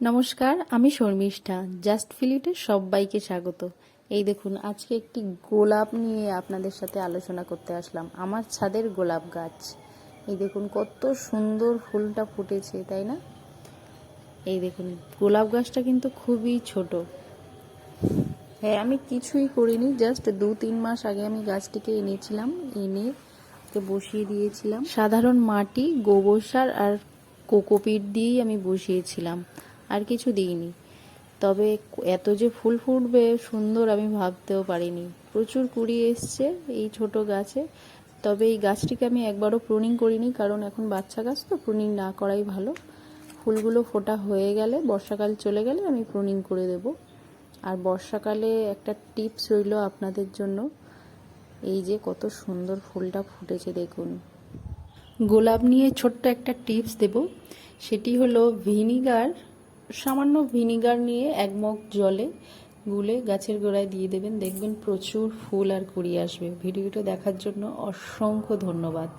নমস্কার, আমি শর্মিষ্ঠা জাস্ট ফিলিটে সবাইকে স্বাগত। এই দেখুন, আজকে একটি গোলাপ নিয়ে আপনাদের সাথে আলোচনা করতে আসলাম, আমার ছাদের গোলাপ গাছ। এই দেখুন, কত সুন্দর ফুলটা ফুটেছে, তাই না? এই দেখুন, গোলাপ গাছটা কিন্তু খুবই ছোট। হ্যাঁ আমি কিছুই করিনি জাস্ট দু তিন মাস আগে আমি গাছটিকে এনেছিলাম, এনে বসিয়ে দিয়েছিলাম। সাধারণ মাটি, গোবর সার আর কোকোপিট দিয়েই আমি বসিয়েছিলাম। আর কিছু দিইনি। তবে এত যে ফুল ফুটবে সুন্দর আমি ভাবতেও পারিনি। প্রচুর কুড়ি এসছে এই ছোট গাছে। তবে এই গাছটিকে আমি একবারও প্রুনিং করিনি, কারণ এখন বাচ্চা গাছ তো, প্রুনিং না করাই ভালো। ফুলগুলো ফোটা হয়ে গেলে, বর্ষাকাল চলে গেলে আমি প্রুনিং করে দেব। আর বর্ষাকালে একটা টিপস রইল আপনাদের জন্য। এই যে কত সুন্দর ফুলটা ফুটেছে, দেখুন। গোলাপ নিয়ে ছোট্ট একটা টিপস দেব। সেটি হলো ভিনিগার সামান্য ভিনিগার নিয়ে এক মগ জলে গুলে গাছের গোড়ায় দিয়ে দেবেন। দেখবেন প্রচুর ফুল আর কুড়ি আসবে। ভিডিওটা দেখার জন্য অসংখ্য ধন্যবাদ।